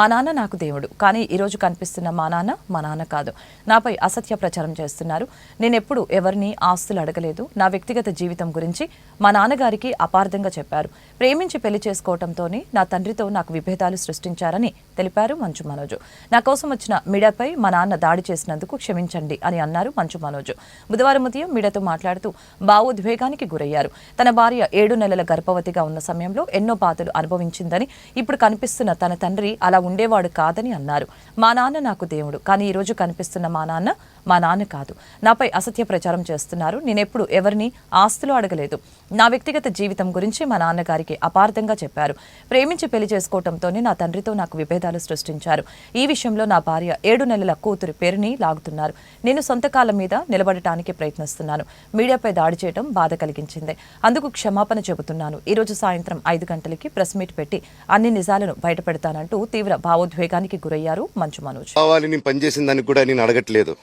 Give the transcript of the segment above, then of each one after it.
మా నాన్న నాకు దేవుడు. కానీ ఈరోజు కనిపిస్తున్న మా నాన్న మా నాన్న కాదు. నాపై అసత్య ప్రచారం చేస్తున్నారు. నేనెప్పుడు ఎవరిని ఆస్తులు అడగలేదు. నా వ్యక్తిగత జీవితం గురించి మా నాన్నగారికి అపార్థంగా చెప్పారు. ప్రేమించి పెళ్ళి చేసుకోవడంతోనే నా తండ్రితో నాకు విభేదాలు సృష్టించారని తెలిపారు మంచు మనోజు. నా కోసం వచ్చిన మీడియాపై మా నాన్న దాడి చేసినందుకు క్షమించండి అని అన్నారు మంచు మనోజు. బుధవారం ఉదయం మీడియాతో మాట్లాడుతూ భావోద్వేగానికి గురయ్యారు. తన భార్య ఏడు నెలల గర్భవతిగా ఉన్న సమయంలో ఎన్నో బాధలు అనుభవించిందని ఇప్పుడు కనిపిస్తున్న తన తండ్రి అలా ఉండేవాడు కాదని అన్నారు. మా నాన్న నాకు దేవుడు. కానీ ఈ రోజు కనిపిస్తున్న మా నాన్న మా నాన్న కాదు. నాపై అసత్య ప్రచారం చేస్తున్నారు. నేనెప్పుడు ఎవరిని ఆస్తులు అడగలేదు. నా వ్యక్తిగత జీవితం గురించి మా నాన్నగారికి అపార్థంగా చెప్పారు. ప్రేమించి పెళ్ళి చేసుకోవడంతోనే నా తండ్రితో నాకు విభేదాలు సృష్టించారు. ఈ విషయంలో నా భార్య ఏడు నెలల కూతురి పేరుని లాగుతున్నారు. నేను సొంత కాలం మీద నిలబడటానికి ప్రయత్నిస్తున్నాను. మీడియాపై దాడి చేయడం బాధ కలిగించింది. అందుకు క్షమాపణ చెబుతున్నాను. ఈ రోజు సాయంత్రం ఐదు గంటలకి ప్రెస్ మీట్ పెట్టి అన్ని నిజాలను బయటపెడతానంటూ తీవ్ర భావోద్వేగానికి గురయ్యారు మంచు మనోజ్. కావాలి నేను పనిచేసిన దానికి కూడా నేను అడగట్లేదు.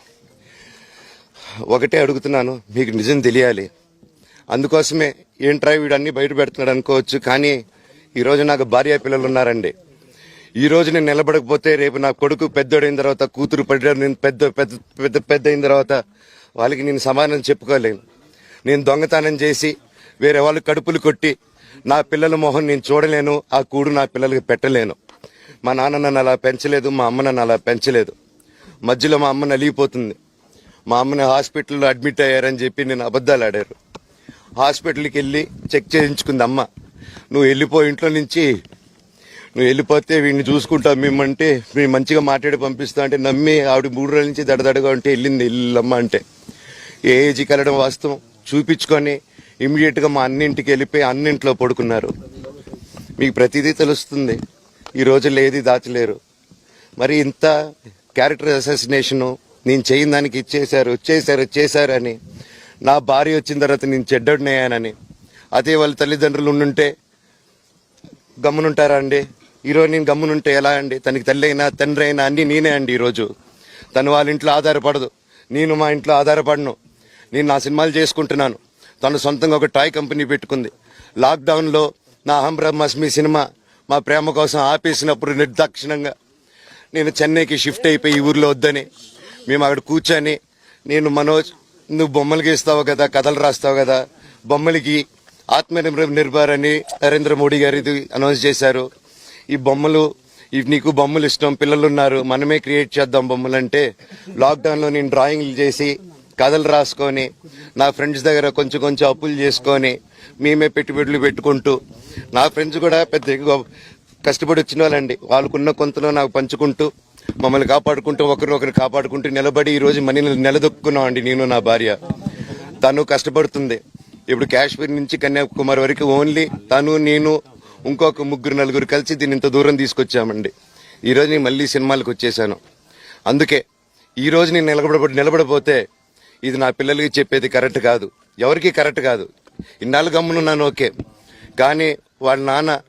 ఒకటే అడుగుతున్నాను మీకు నిజం తెలియాలి. అందుకోసమే ఏంట్రా వీడు అన్ని బయట పెడుతున్నాడు అనుకోవచ్చు కానీ ఈరోజు నాకు భార్య పిల్లలు ఉన్నారండి ఈ రోజు నేను నిలబడకపోతే రేపు నా కొడుకు పెద్దోడైన తర్వాత కూతురు పడ్డాడు నేను పెద్ద పెద్ద పెద్ద పెద్ద అయిన తర్వాత వాళ్ళకి నేను సమాధానం చెప్పుకోలేను. నేను దొంగతనం చేసి వేరే వాళ్ళు కడుపులు కొట్టి నా పిల్లల మొహం నేను చూడలేను ఆ కూడు నా పిల్లలకి పెట్టలేను. మా నాన్న నన్ను అలా పెంచలేదు మా అమ్మ నన్ను అలా పెంచలేదు. మధ్యలో మా అమ్మ నలిగిపోతుంది. మా అమ్మని హాస్పిటల్లో అడ్మిట్ అయ్యారని చెప్పి నేను అబద్ధాలు ఆడారు. హాస్పిటల్కి వెళ్ళి చెక్ చేయించుకుంది అమ్మ. నువ్వు వెళ్ళిపో ఇంట్లో నుంచి. నువ్వు వెళ్ళిపోతే వీడిని చూసుకుంటావు మేమంటే మేము మంచిగా మాట్లాడి పంపిస్తా అంటే నమ్మి ఆవిడ మూడు రోజుల నుంచి దడదడగా ఉంటే వెళ్ళింది వెళ్ళమ్మ అంటే. ఏజ్కి వెళ్ళడం వాస్తవం? చూపించుకొని ఇమీడియట్గా మా అన్నింటికి వెళ్ళిపోయి అన్నింట్లో పడుకున్నారు. మీకు ప్రతిదీ తెలుస్తుంది. ఈ రోజుల్లో ఏది దాచలేరు. మరి ఇంత క్యారెక్టర్ అసాసినేషను నేను చేయని దానికి ఇచ్చేశారు వచ్చేసారు వచ్చేసారు అని. నా భార్య వచ్చిన తర్వాత నేను చెడ్డడినయ్యానని అదే వాళ్ళ తల్లిదండ్రులు ఉండుంటే గమ్మునుంటారా అండి? ఈరోజు నేను గమ్మునుంటే ఎలా అండి? తనకి తల్లి అయినా తండ్రి అయినా అన్ని నేనే అండి ఈరోజు. తను వాళ్ళ ఇంట్లో ఆధారపడదు. నేను మా ఇంట్లో ఆధారపడను. నేను నా సినిమాలు చేసుకుంటున్నాను. తను సొంతంగా ఒక టాయ్ కంపెనీ పెట్టుకుంది. లాక్డౌన్లో నా అహంబ్రహ్మస్మి సినిమా మా ప్రేమ కోసం ఆపేసినప్పుడు నిర్దాక్షిణంగా నేను చెన్నైకి షిఫ్ట్ అయిపోయి ఈ ఊర్లో వద్దని మేము అక్కడ కూర్చొని నేను మనోజ్ నువ్వు బొమ్మలు గీస్తావు కదా కథలు రాస్తావు కదా బొమ్మలకి ఆత్మ నిర్భర్ అని నరేంద్ర మోడీ గారు ఇది అనౌన్స్ చేశారు. ఈ బొమ్మలు నీకు బొమ్మలు ఇష్టం పిల్లలు ఉన్నారు మనమే క్రియేట్ చేద్దాం బొమ్మలు అంటే లాక్డౌన్లో నేను డ్రాయింగ్లు చేసి కథలు రాసుకొని నా ఫ్రెండ్స్ దగ్గర కొంచెం కొంచెం అప్పులు చేసుకొని మేమే పెట్టుబడులు పెట్టుకుంటూ నా ఫ్రెండ్స్ కూడా పెద్ద కష్టపడి వచ్చిన వాళ్ళండి. వాళ్ళకున్న కొంతలో నాకు పంచుకుంటూ మమ్మల్ని కాపాడుకుంటూ ఒకరినొకరు కాపాడుకుంటూ నిలబడి ఈ రోజు మనీ నిలదొక్కున్నాం అండి నేను నా భార్య. తను కష్టపడుతుంది. ఇప్పుడు కాశ్మీర్ నుంచి కన్యాకుమారి వరకు ఓన్లీ తను నేను ఇంకొక ముగ్గురు నలుగురు కలిసి దీన్ని ఇంత దూరం తీసుకొచ్చామండి. ఈ రోజు నేను మళ్ళీ సినిమాలకు వచ్చేసాను అందుకే ఈరోజు నేను నిలబడ నిలబడపోతే ఇది నా పిల్లలకి చెప్పేది కరెక్ట్ కాదు. ఎవరికి కరెక్ట్ కాదు. ఇన్నాళ్ళు గమ్మునున్నాను ఓకే. కానీ వాళ్ళ నాన్న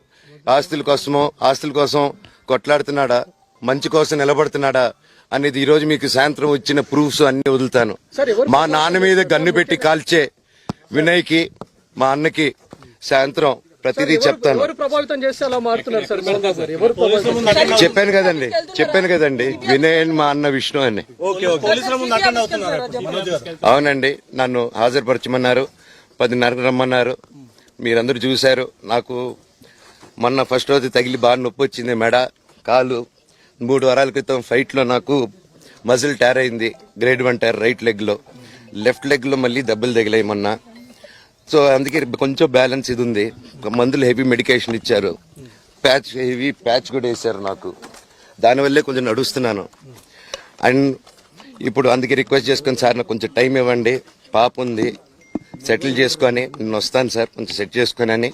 ఆస్తుల కోసమో ఆస్తుల కోసం కొట్లాడుతున్నాడా? మంచి కోసం నిలబడుతున్నాడా అనేది ఈ రోజు మీకు సాయంత్రం వచ్చిన ప్రూఫ్స్ అన్ని వదులుతాను. మా నాన్న మీద గన్ను పెట్టి కాల్చే వినయ్కి మా అన్నకి సాయంత్రం ప్రతిదీ చెప్తాను. చెప్పాను కదండి చెప్పాను కదండి వినయ్ అని మా అన్న విష్ణు అని. అవునండి నన్ను హాజరుపరచమన్నారు పదిన్నరకు రమ్మన్నారు. మీరందరూ చూశారు నాకు మొన్న ఫస్ట్ రోజు తగిలి బాగా నొప్పి వచ్చింది మెడ కాలు మూడు వారాల క్రితం ఫైట్లో నాకు మజిల్ టైర్ అయింది గ్రేడ్ వన్ టైర్ రైట్ లెగ్లో లెఫ్ట్ లెగ్లో మళ్ళీ దెబ్బలు తగిలాయి మొన్న. సో అందుకే కొంచెం బ్యాలెన్స్ ఇది ఉంది. మందులు హెవీ మెడికేషన్ ఇచ్చారు. ప్యాచ్ హెవీ ప్యాచ్ కూడా వేశారు నాకు. దానివల్లే కొంచెం నడుస్తున్నాను. అండ్ ఇప్పుడు అందుకే రిక్వెస్ట్ చేసుకొని సార్ నాకు కొంచెం టైం ఇవ్వండి. పాప ఉంది. సెటిల్ చేసుకొని నేను వస్తాను సార్ కొంచెం సెట్ చేసుకొని అని.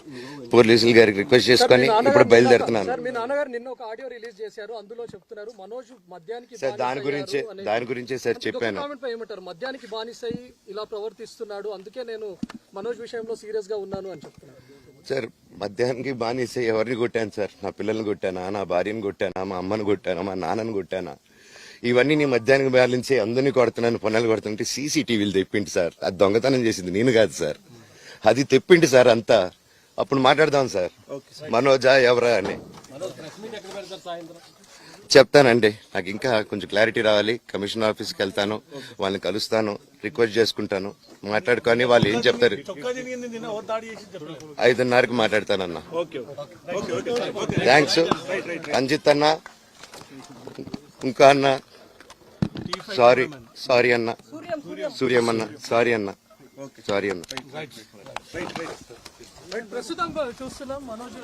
పోలీసుల గారికి రిక్వెస్ట్ చేసుకొని ఇప్పుడు బయలుదేరుతున్నాను. సార్ మీ నాన్నగారు నిన్న ఒక ఆడియో రిలీజ్ చేశారు. అందులో చెప్తున్నారు మనోజ్ మద్యానికి సార్ దాని గురించే దాని గురించే సార్ చెప్పాను. ఏమంటారు? మద్యానికి బానిసై ఇలా ప్రవర్తిస్తున్నాడు అందుకే నేను మనోజ్ విషయంలో సీరియస్గా ఉన్నాను అని చెప్తున్నారు. సార్ మధ్యాహ్నానికి బానిసే ఎవరిని కొట్టాను సార్? నా పిల్లల్ని కొట్టానా? నా భార్యను కొట్టానా? మా అమ్మని కొట్టానా? మా నాన్నని కొట్టానా? ఇవన్నీ నీ మధ్యాహ్నం బ్యాలెన్సే అందరినీ కొడుతున్నాను పనులు కొడుతుంటే సీసీటీవీలు తెప్పింటి సార్. అది దొంగతనం చేసింది నేను కాదు సార్. అది తెప్పిండి సార్ అంతా. అప్పుడు మాట్లాడదాం సార్. మనోజా ఎవరా అని. చెప్తానండి. నాకు ఇంకా కొంచెం క్లారిటీ రావాలి. కమిషనర్ ఆఫీస్కి వెళ్తాను. వాళ్ళని కలుస్తాను. రిక్వెస్ట్ చేసుకుంటాను. మాట్లాడుకొని వాళ్ళు ఏం చెప్తారు? ఐదున్నరకు మాట్లాడతానన్నా. Okay okay. Okay okay okay thanks Ranjith అన్న ఇంకా అన్న. సారీ సారీ అన్న. సూర్యమన్న సారీ అన్న. సారీ అన్న. ప్రస్తుతం చూస్తున్నాం మనోజ్